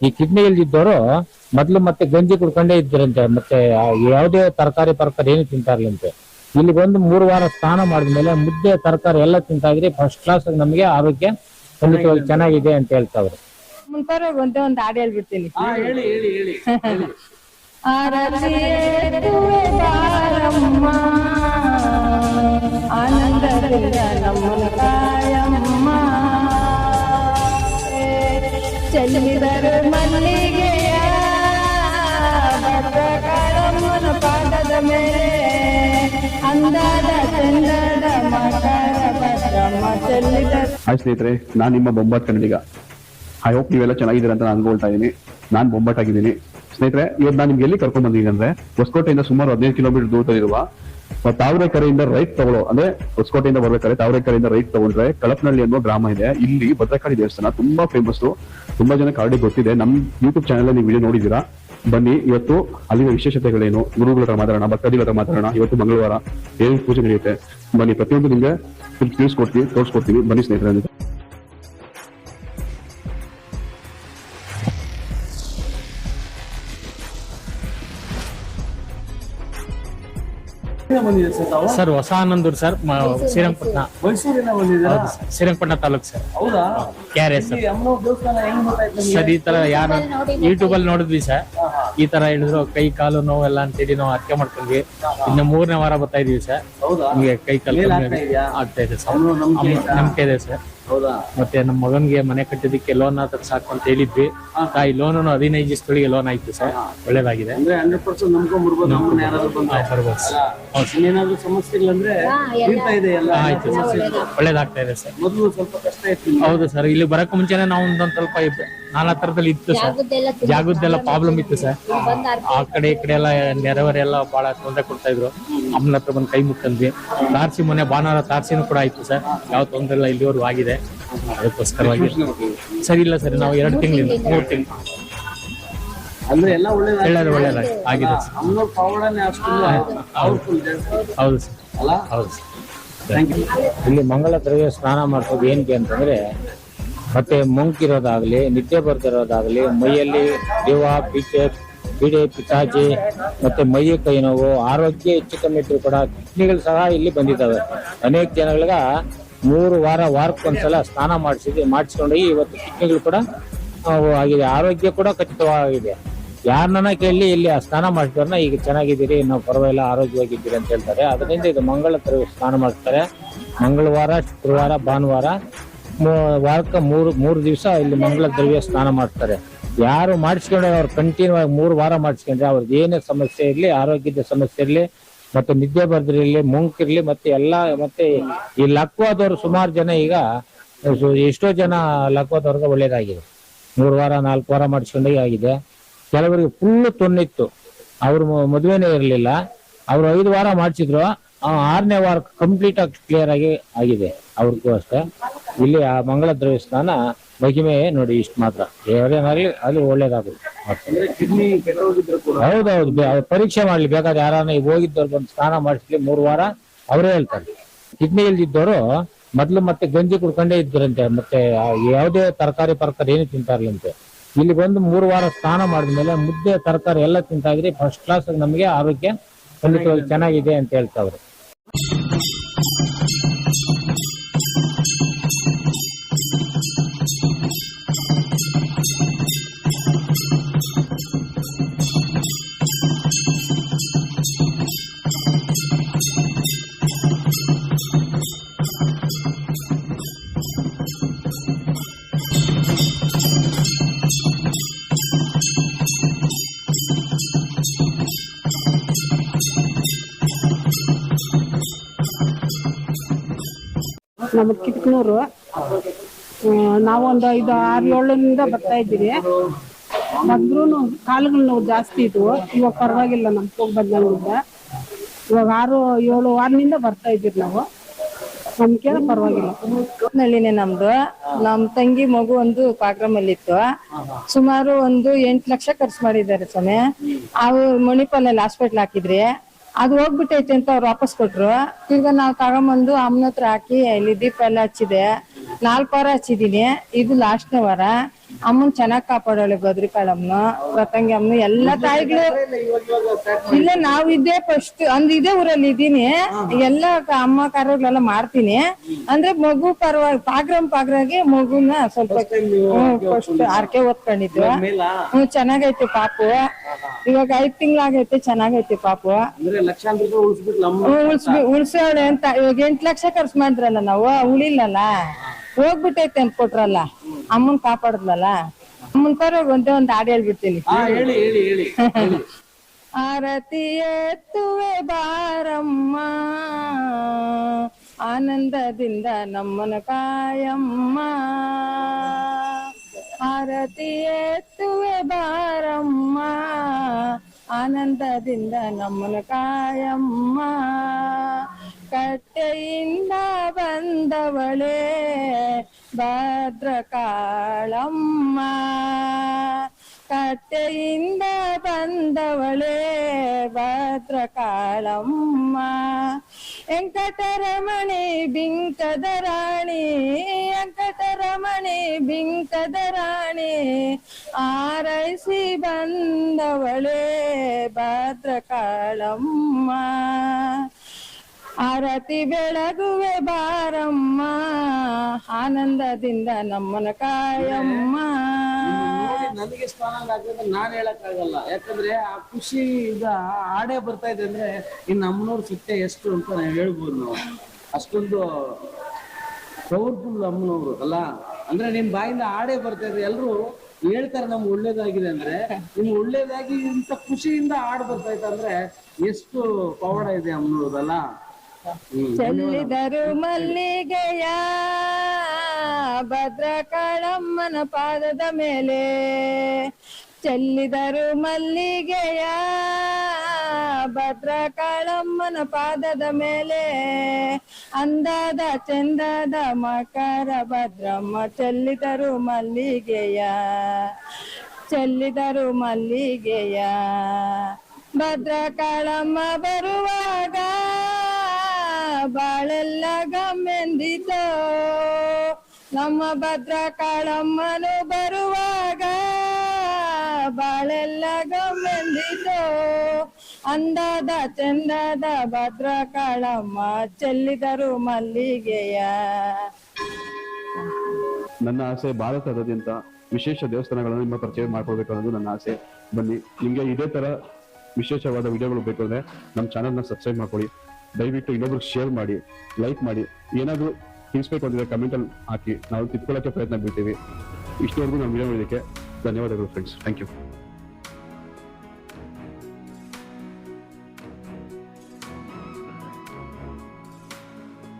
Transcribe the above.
ಈ ಕಿಡ್ನಿ ಇಲ್ದಿದ್ದವರು ಮೊದ್ಲು ಮತ್ತೆ ಗಂಜಿ ಕುಡ್ಕೊಂಡೇ ಇದ್ರಂತೆ ಮತ್ತೆ ಆ ಯಾವುದೇ ತರಕಾರಿ ಪರಕಾರಿ ಏನು ತಿಂತಾ ಇರ್ಲಂತೆ ಇಲ್ಲಿ ಬಂದು ಮೂರು ವಾರ ಸ್ನಾನ ಮಾಡಿದ ಮೇಲೆ ಮುದ್ದೆ ತರಕಾರಿ ಎಲ್ಲ ತಿಂತಾ ಇದ್ರೆ ಫಸ್ಟ್ ಕ್ಲಾಸ್ ನಮಗೆ ಆರೋಗ್ಯ ಖಂಡಿತವಾಗಿ ಚೆನ್ನಾಗಿದೆ ಅಂತ ಹೇಳ್ತಾವ್ರೆ. ಮುಂತಾರ ಒಂದೇ ಒಂದು ಹಾಡು ಹೇಳ್ಬಿಡ್ತೀನಿ. ಹೇಳಿ ಹೇಳಿ ಹೇಳಿ. ಬಾರಮ್ಮ ಆನಂದದಿಂದ ನಮ್ಮನ ಚೆಲ್ಲಿದರು ಮಲ್ಲಿಗೆಯ ಪಾದದ ಮೇಲೆ ಅಂದಾದ ಚಂದದ ಹಾಯ್ ಸ್ನೇಹಿತರೆ, ನಾನು ನಿಮ್ಮ ಬೊಂಬಾಟ್ ಕನ್ನಡಿಗ ಐ ಹೋಪ್ ನೀವೆಲ್ಲ ಚೆನ್ನಾಗಿದ್ದೀರ ಅಂತ ನಾನು ಅನ್ಕೊಳ್ತಾ ಇದ್ದೀನಿ. ನಾನು ಬೊಂಬಾಟ್ ಆಗಿದ್ದೀನಿ. ಸ್ನೇಹಿತರೆ ಇವತ್ತು ನಾನು ನಿಮ್ಗೆ ಎಲ್ಲಿ ಕರ್ಕೊಂಡ್ ಬಂದಿದ್ದೀನಿ ಅಂದ್ರೆ, ಹೊಸಕೋಟೆಯಿಂದ ಸುಮಾರು ಹದಿನೈದು ಕಿಲೋಮೀಟರ್ ದೂರದಲ್ಲಿರುವ ತಾವರೆಕೆರೆಯಿಂದ ರೈಟ್ ತಗೊಳ್ಳೋ, ಅಂದ್ರೆ ಹೊಸಕೋಟೆಯಿಂದ ಬರ್ಬೇಕಾದ್ರೆ ತಾವರೆಕೆರೆಯಿಂದ ರೈಟ್ ತಗೊಂಡ್ರೆ ಕಳಪ್ನಳ್ಳಿ ಅನ್ನೋ ಗ್ರಾಮ ಇದೆ. ಇಲ್ಲಿ ಭದ್ರಕಾಳಿ ದೇವಸ್ಥಾನ ತುಂಬಾ ಫೇಮಸ್ ತುಂಬಾ ಜನಕ್ಕೆ ಆಲ್ರೆಡಿ ಗೊತ್ತಿದೆ. ನಮ್ ಯೂಟ್ಯೂಬ್ ಚಾನಲ್ ನೀವು ವಿಡಿಯೋ ನೋಡಿದೀರಾ ಬನ್ನಿ. ಇವತ್ತು ಅಲ್ಲಿನ ವಿಶೇಷತೆಗಳೇನು? ಗುರುಗಳ ಹತ್ರ ಮಾತಾಡೋಣ, ಭಕ್ತಾದಿಗಳ ಹತ್ರ ಮಾತಾಡೋಣ. ಇವತ್ತು ಮಂಗಳವಾರ ಏನು ಪೂಜೆ ನಡೆಯುತ್ತೆ. ಬನ್ನಿ, ಪ್ರತಿಯೊಂದು ನಿಮಗೆ ತಿಳಿಸ್ಕೊಡ್ತೀವಿ ತೋರಿಸ್ಕೊಡ್ತೀವಿ. ಬನ್ನಿ ಸ್ನೇಹಿತರೆ ಬಂದಿದೆ ಸರ್ ತಾವು? ಸರ್ ಹೊಸ ಆನಂದೂರ್ ಸರ್ ಮ- ಶ್ರೀರಂಗಪಟ್ಟಣ ಮೈಸೂರಿನ ಬಂದಿದ್ದೀರಾ ಹೌದು ಸರ್ ಶ್ರೀರಂಗಪಟ್ಟಣ ತಾಲೂಕು ಸರ್. ಹೌದಾ? ಕೆ ಆರ್ ಎಸ್ ಇಲ್ಲಿ ಅಮ್ಮನವ್ರ ದೇವಸ್ಥಾನ ಹೆಂಗ್ ಗೊತ್ತಾಯ್ತು ನಿಮ್ಗೆ? ಸರ್ ಈ ತರ ಯಾರು ಯೂಟ್ಯೂಬ್ ಅಲ್ಲಿ ನೋಡಿದ್ವಿ ಸರ್. ಈ ತರ ಹೇಳಿದ್ರು ಕೈ ಕಾಲು ನೋವು ಎಲ್ಲ ಅಂತೇಳಿ ನಾವು ಅರ್ಕೆ ಮಾಡ್ಕೊಂಡ್ವಿ. ಇನ್ನು ಮೂರನೇ ವಾರ ಬರ್ತಾ ಇದೀವಿ ಸರ್. ಹೌದಾ? ನಮ್ಗೆ ಕೈ ಕಾಲು ಕಮ್ಮಿ ಆಗ್ತಾ ಆಗ್ತಾ ಇದೆ ಸರ್. ನಂಬಿಕೆ ನಂಬಿಕೆ ಇದೆ ಸರ್. ಮತ್ತೆ ನಮ್ಮ ಮಗನ್ಗೆ ಮನೆ ಕಟ್ಟಿದಕ್ಕೆ ಲೋನ್ ಆತರ ಸಾಕು ಅಂತ ಹೇಳಿದ್ವಿ. ತಾಯಿ ಲೋನ್ ಹದಿನೈದು ದಿವಸಗಳಿಗೆ ಲೋನ್ ಆಯ್ತು ಸರ್. ಒಳ್ಳೇದಾಗಿದೆ. ಅಂದ್ರೆ ಹಂಡ್ರೆಡ್ ಪರ್ಸೆಂಟ್ ಬರ್ಬೋದು ಅಮ್ಮನ ಯಾರಾದ್ರೂ ಬಂದು ಸರ್. ಹೌದು? ಸರ್. ಇನ್ನೇನಾದ್ರೂ ಸಮಸ್ಯೆಗಳಂದ್ರೆ ಇದೆ ಎಲ್ಲ. ಆಯ್ತು ಸರ್. ಒಳ್ಳೇದಾಗ್ತಾ ಇದೆ ಸರ್. ಮೊದಲು ಸ್ವಲ್ಪ ಕಷ್ಟ ಇತ್ತು. ಹೌದು ಸರ್. ಇಲ್ಲಿ ಬರಕ್ ಮುಂಚೆನೆ ನಾವು ಒಂದೊಂದ್ ಸ್ವಲ್ಪ ನಾನಾ ತರದಲ್ಲಿ ಇತ್ತು ಸರ್. ಜಾಗದ್ದೆಲ್ಲ ಪ್ರಾಬ್ಲಮ್ ಇತ್ತು ಸರ್. ಆ ಕಡೆ ಈ ಕಡೆ ಎಲ್ಲ ನೆರೆವರೆಲ್ಲ ಬಹಳ ತೊಂದರೆ ಕೊಡ್ತಾ ಇದ್ರು. ಅಮ್ಮನ ಹತ್ರ ಬಂದು ಕೈ ಮುಕ್ಕಂದ್ವಿ ತಾರ್ಸಿ ಮೊನ್ನೆ ಭಾನುವಾರ ತಾರ್ಸಿನೂ ಕೂಡ ಆಯ್ತು ಸರ್. ಯಾವ ತೊಂದರೆ ಇಲ್ಲ ಇಲ್ಲಿವರೆಗೂ ಆಗಿದೆ. ಅದಕ್ಕೋಸ್ಕರವಾಗಿ ಸರಿ ಇಲ್ಲ ಸರ್ ನಾವು ಎರಡು ತಿಂಗಳಿಂದ ಮೂರು ತಿಂಗಳು. ಒಳ್ಳೇದು ಒಳ್ಳೇದಾಗಿ ಆಗಿದೆ ಸರ್. ಹೌದು ಸರ್. ಅಲ್ಲ? ಹೌದು ಸರ್. ಇಲ್ಲಿ ಮಂಗಳ ದ್ರವ್ಯ ಸ್ನಾನ ಮಾಡ್ಸೋದು ಏನಕ್ಕೆ ಅಂತಂದ್ರೆ ಮತ್ತೆ ಮುಂಕಿರೋದಾಗಲಿ ನಿದ್ದೆ ಬರ್ತಿರೋದಾಗ್ಲಿ ಮೈಯಲ್ಲಿ ದಿವ ಪಿಚೆ ಬಿಡೆ, ಪಿತಾಜಿ, ಮತ್ತೆ ಮೈಯ ಕೈ ನೋವು, ಆರೋಗ್ಯ ಹೆಚ್ಚು ಕಮ್ಮಿ ಇದ್ರು ಕೂಡ ಕಿಡ್ನಿಗಳು ಸಹ ಇಲ್ಲಿ ಬಂದಿದ್ದಾವೆ. ಅನೇಕ ಜನಗಳಿಗೆ ಮೂರು ವಾರ ವಾರಕ್ಕೊಂದ್ಸಲ ಸ್ನಾನ ಮಾಡಿಸಿದ್ವಿ ಮಾಡಿಸ್ಕೊಂಡು ಇವತ್ತು ಕಿಡ್ನಿಗಳು ಕೂಡ ಆಗಿದೆ. ಆರೋಗ್ಯ ಕೂಡ ಖಚಿತವಾಗಿದೆ. ಯಾರನ್ನ ಕೇಳಿ ಇಲ್ಲಿ ಸ್ನಾನ ಮಾಡಿಸಿದ್ರನ್ನ ಈಗ ಚೆನ್ನಾಗಿದ್ದೀರಿ ನಾವು ಪರವಾಗಿಲ್ಲ, ಆರೋಗ್ಯವಾಗಿದ್ದೀರಿ ಅಂತ ಹೇಳ್ತಾರೆ. ಅದರಿಂದ ಇದು ಮಂಗಳ ಸ್ನಾನ ಮಾಡಿಸ್ತಾರೆ ಮಂಗಳವಾರ, ಶುಕ್ರವಾರ, ಭಾನುವಾರ ವಾರಕ್ಕೆ ಮೂರು ಮೂರು ದಿವಸ ಇಲ್ಲಿ ಮಂಗಳ ದ್ರವ್ಯ ಸ್ನಾನ ಮಾಡ್ತಾರೆ. ಯಾರು ಮಾಡಿಸ್ಕೊಂಡ್ರೆ ಅವ್ರು ಕಂಟಿನ್ಯೂ ಆಗಿ ಮೂರು ವಾರ ಮಾಡಿಸ್ಕೊಂಡ್ರೆ ಅವ್ರದ್ದು ಏನೇ ಸಮಸ್ಯೆ ಇರಲಿ, ಆರೋಗ್ಯದ ಸಮಸ್ಯೆ ಇರಲಿ, ಮತ್ತೆ ನಿದ್ದೆ ಬರ್ದಿರಲಿ ಇರಲಿ, ಮತ್ತೆ ಎಲ್ಲ, ಮತ್ತೆ ಈ ಲಕ್ವಾದವ್ರು ಸುಮಾರು ಜನ ಈಗ ಎಷ್ಟೋ ಜನ ಲಕ್ವಾದವ್ರಿಗೆ ಒಳ್ಳೇದಾಗಿದೆ. ಮೂರು ವಾರ, ನಾಲ್ಕು ವಾರ ಮಾಡಿಸ್ಕೊಂಡೇ ಆಗಿದೆ. ಕೆಲವರಿಗೆ ಫುಲ್ ತೊನ್ನಿತ್ತು ಅವ್ರ ಮದುವೆನೇ ಇರಲಿಲ್ಲ. ಅವ್ರು ಐದು ವಾರ ಮಾಡಿಸಿದ್ರು. ಆರನೇ ವಾರ ಕಂಪ್ಲೀಟ್ ಆಗಿ ಕ್ಲಿಯರ್ ಆಗಿ ಆಗಿದೆ. ಅವ್ರಿಗೂ ಅಷ್ಟೇ. ಇಲ್ಲಿ ಆ ಮಂಗಳ ದ್ರವ್ಯ ಸ್ನಾನ ಮಹಿಮೆ ನೋಡಿ ಇಷ್ಟು ಮಾತ್ರ. ಯಾರೇನಾಗ್ಲಿ ಅದು ಒಳ್ಳೇದಾಗುತ್ತೆ. ಹೌದೌದು ಪರೀಕ್ಷೆ ಮಾಡ್ಲಿ ಬೇಕಾದ್ರೆ ಯಾರನ್ನ ಈಗ ಹೋಗಿದ್ದವ್ರು ಬಂದು ಸ್ನಾನ ಮಾಡಿಸ್ಲಿ ಮೂರು ವಾರ ಅವರೇ ಹೇಳ್ತಾರೆ. ಕಿಡ್ನಿ ಇಲ್ದಿದ್ದವರು ಮೊದ್ಲು ಮತ್ತೆ ಗಂಜಿ ಕುಡ್ಕೊಂಡೇ ಇದ್ರಂತೆ ಮತ್ತೆ ಆ ಯಾವುದೇ ತರಕಾರಿ ಪರಕಾರಿ ಏನು ತಿಂತಾ ಇರ್ಲಂತೆ ಇಲ್ಲಿ ಬಂದು ಮೂರು ವಾರ ಸ್ನಾನ ಮಾಡಿದ್ಮೇಲೆ ಮುದ್ದೆ ತರಕಾರಿ ಎಲ್ಲ ತಿಂತಾ ಇದ್ರಿ ಫಸ್ಟ್ ಕ್ಲಾಸ್ ನಮಗೆ ಆರೋಗ್ಯ ಖಂಡಿತವಾಗಿ ಚೆನ್ನಾಗಿದೆ ಅಂತ ಹೇಳ್ತಾವ್ರೆ. ನಮ್ಮ ಕಿಟ್ಕನೂರು ಒಂದು ಐದು ಆರು ಏಳರಿಂದ ಬರ್ತಾ ಇದ್ದೀವಿ. ಬಂದ್ರೂ ಕಾಲುಗಳು ನೋವು ಜಾಸ್ತಿ ಇದ್ವು. ಇವಾಗ ಪರವಾಗಿಲ್ಲ ನಮ್ ಹೋಗಿ ಬಂದಂಗಿಲ್ಲ ಇವಾಗ ಆರು, ಏಳು ವಾರದಿಂದ ಬರ್ತಾ ಇದ್ದೀವಿ ನಾವು. ನಮ್ಗೆ ಪರವಾಗಿಲ್ಲ. ನಳ್ಳಿನೇ ನಮ್ದು. ನಮ್ ತಂಗಿ ಮಗು ಒಂದು ಇತ್ತು ಸುಮಾರು ಒಂದು ಎಂಟು ಲಕ್ಷ ಖರ್ಚು ಮಾಡಿದ್ದಾರೆ ಸ್ವಾಮಿ. ಅವ್ರು ಮಣಿಪಾಲಲ್ಲಿ ಹಾಸ್ಪಿಟ್ಲ್ ಹಾಕಿದ್ರಿ. ಅದು ಹೋಗ್ಬಿಟ್ಟೈತೆ ಅಂತ ಅವ್ರು ವಾಪಸ್ ಕೊಟ್ರು. ಈಗ ನಾವು ತಗೊಂಬಂದು ಅಮ್ಮನ ಹತ್ರ ಹಾಕಿ ಇಲ್ಲಿ ದೀಪ ಎಲ್ಲ ಹಚ್ಚಿದೆ. ನಾಲ್ಕು ವಾರ ಹಚ್ಚಿದೀನಿ. ಇದು ಲಾಸ್ಟ್ನೇ ವಾರ. ಅಮ್ಮನ್ ಚೆನ್ನಾಗ್ ಕಾಪಾಡೋಳಿ ಬದ್ರಿಕಾಳಮ್ಮನು ಪ್ರತಂಗಿ ಅಮ್ಮನ ಎಲ್ಲಾ ತಾಯಿಗಳು ಇಲ್ಲ ನಾವ್ ಇದೇ ಫಸ್ಟ್ ಅಂದ್ ಇದೇ ಊರಲ್ಲಿ ಇದೀನಿ. ಎಲ್ಲ ಅಮ್ಮ ಕಾರ್ಯಗಳೆಲ್ಲ ಮಾಡ್ತೀನಿ. ಅಂದ್ರೆ ಮಗು ಪರವಾಗಿ ಪಾಗ್ರಂ ಪಾಗ್ರಾಗಿ ಮಗುನ ಸ್ವಲ್ಪ ಫಸ್ಟ್ ಆರ್ಕೆ ಓದ್ಕೊಂಡಿದ್ವಿ ಹ್ಮ್ ಚೆನ್ನಾಗೈತೆ ಪಾಪು. ಇವಾಗ ಐದ್ ತಿಂಗಳಾಗೈತೆ ಚೆನ್ನಾಗೈತೆ ಪಾಪು. ಉಳ್ಸ್ಬಿ ಉಳ್ಸೋಳೆ ಅಂತ. ಇವಾಗ ಎಂಟ್ ಲಕ್ಷ ಖರ್ಚು ಮಾಡಿದ್ರಲ್ಲ ನಾವು ಉಳಿಲಲ್ಲ. ಹೋಗ್ಬಿಟ್ಟೈತೆ ಅಂತ ಕೊಟ್ರಲ್ಲ ಅಮ್ಮನ್ ಕಾಪಾಡದ್ಲಲ್ಲ? ಅಮ್ಮನ್ ಕರ ಒಂದೇ ಒಂದ್ ಹಾಡು ಹೇಳ್ಬಿಡ್ತೀನಿ. ಹೇಳಿ ಹೇಳಿ. ಆರತಿ ಎತ್ತುವೆ ಬಾರಮ್ಮ ಆನಂದದಿಂದ ನಮ್ಮನ ಕಾಯಮ್ಮ. ಆರತಿ ಎತ್ತುವೆ ಬಾರಮ್ಮ ಆನಂದದಿಂದ ನಮ್ಮನ ಕಾಯಮ್ಮ. ಕಟ್ಟೆಯಿಂದ ಬಂದವಳೇ ಭದ್ರಕಾಳಮ್ಮ ಕಟ್ಟೆಯಿಂದ ಬಂದವಳೇ ಭದ್ರಕಾಳಮ್ಮ ವೆಂಕಟರಮಣಿ ಬಿಂಕದ ರಾಣಿ ವೆಂಕಟರಮಣಿ ಬಿಂಕದ ರಾಣಿ ಆರೈಸಿ ಬಂದವಳೇ ಭದ್ರಕಾಳಮ್ಮ ಆರತಿ ಬೆಳಗುವೆ ಬಾರಮ್ಮ, ಆನಂದದಿಂದ ನಮ್ಮನ ಕಾಯಮ್ಮ. ನನಗೆ ಸ್ಟ್ರಾಂಗ್ ಆಗ್ತದೆ ನಾನು ಹೇಳಕ್ ಆಗಲ್ಲ ಯಾಕಂದ್ರೆ ಆ ಖುಷಿ ಈಗ ಆಡೇ ಬರ್ತಾ ಇದೆ ಅಂದ್ರೆ ಇನ್ನು ಅಮ್ಮನವ್ರ ಸತ್ಯ ಎಷ್ಟು ಅಂತ ನಾವು ಹೇಳ್ಬೋದು ನಾವು. ಅಷ್ಟೊಂದು ಪವರ್ಫುಲ್ ಅಮ್ಮನವ್ರು ಅಲ್ಲ? ಅಂದ್ರೆ ನಿಮ್ ಬಾಯಿಂದ ಆಡೇ ಬರ್ತಾ ಇದೆ. ಎಲ್ರು ಹೇಳ್ತಾರೆ ನಮ್ಗೆ ಒಳ್ಳೇದಾಗಿದೆ ಅಂದ್ರೆ. ನಿಮ್ಗೆ ಒಳ್ಳೇದಾಗಿ ಇಂತ ಖುಷಿಯಿಂದ ಹಾಡು ಬರ್ತಾ ಅಂದ್ರೆ ಎಷ್ಟು ಪವಾಡ ಇದೆ ಅಮ್ಮನವ್ರದಲ್ಲ ಚೆಲ್ಲಿದರು ಮಲ್ಲಿಗೆಯ ಭದ್ರಕಾಳಮ್ಮನ ಪಾದದ ಮೇಲೆ. ಚೆಲ್ಲಿದರು ಮಲ್ಲಿಗೆಯ ಭದ್ರಕಾಳಮ್ಮನ ಪಾದದ ಮೇಲೆ. ಅಂದದ ಚಂದದ ಮಕರ ಭದ್ರಮ್ಮ ಚೆಲ್ಲಿದರು ಮಲ್ಲಿಗೆಯ ಚೆಲ್ಲಿದರು ಮಲ್ಲಿಗೆಯ. ಭದ್ರಕಾಳಮ್ಮ ಬರುವಾಗ ಬಾಳೆಲ್ಲ ಗಮ್ಮೆಂದಿತೋ ನಮ್ಮ ಭದ್ರಕಾಳಮ್ಮನು ಬರುವಾಗ ಬಾಳೆಲ್ಲ ಗಮ್ಮೆಂದಿತೋ ಅಂದದ ಚಂದದ ಭದ್ರಕಾಳಮ್ಮ ಚೆಲ್ಲಿದರು ಮಲ್ಲಿಗೆಯ. ನನ್ನ ಆಸೆ ಭಾರತದಾದ್ಯಂತ ವಿಶೇಷ ದೇವಸ್ಥಾನಗಳನ್ನು ನಿಮ್ಮ ಪರಿಚಯ ಮಾಡ್ಕೋಬೇಕು ಅನ್ನೋದು ನನ್ನ ಆಸೆ. ಬನ್ನಿ, ನಿಮ್ಗೆ ಇದೇ ತರ ವಿಶೇಷವಾದ ವಿಡಿಯೋಗಳು ಬೇಕು ಅಂದ್ರೆ ನಮ್ಮ ಚಾನಲ್ನ ಸಬ್ಸ್ಕ್ರೈಬ್ ಮಾಡ್ಕೊಳ್ಳಿ. ದಯವಿಟ್ಟು ಇನ್ನೊಬ್ರು ಶೇರ್ ಮಾಡಿ ಲೈಕ್ ಮಾಡಿ, ಏನಾದರೂ ತಿಳಿಸ್ಬೇಕು ಕಮೆಂಟ್ ಅಲ್ಲಿ ಹಾಕಿ. ನಾವು ತಿಳ್ಕೊಳ್ಳೋಕೆ ಪ್ರಯತ್ನ ಬೀಳ್ತೀವಿ ಇಷ್ಟವರೆಗೂ ನಮ್ಮ ವಿಡಿಯೋ ಧನ್ಯವಾದಗಳು ಫ್ರೆಂಡ್ಸ್ ಥ್ಯಾಂಕ್ ಯು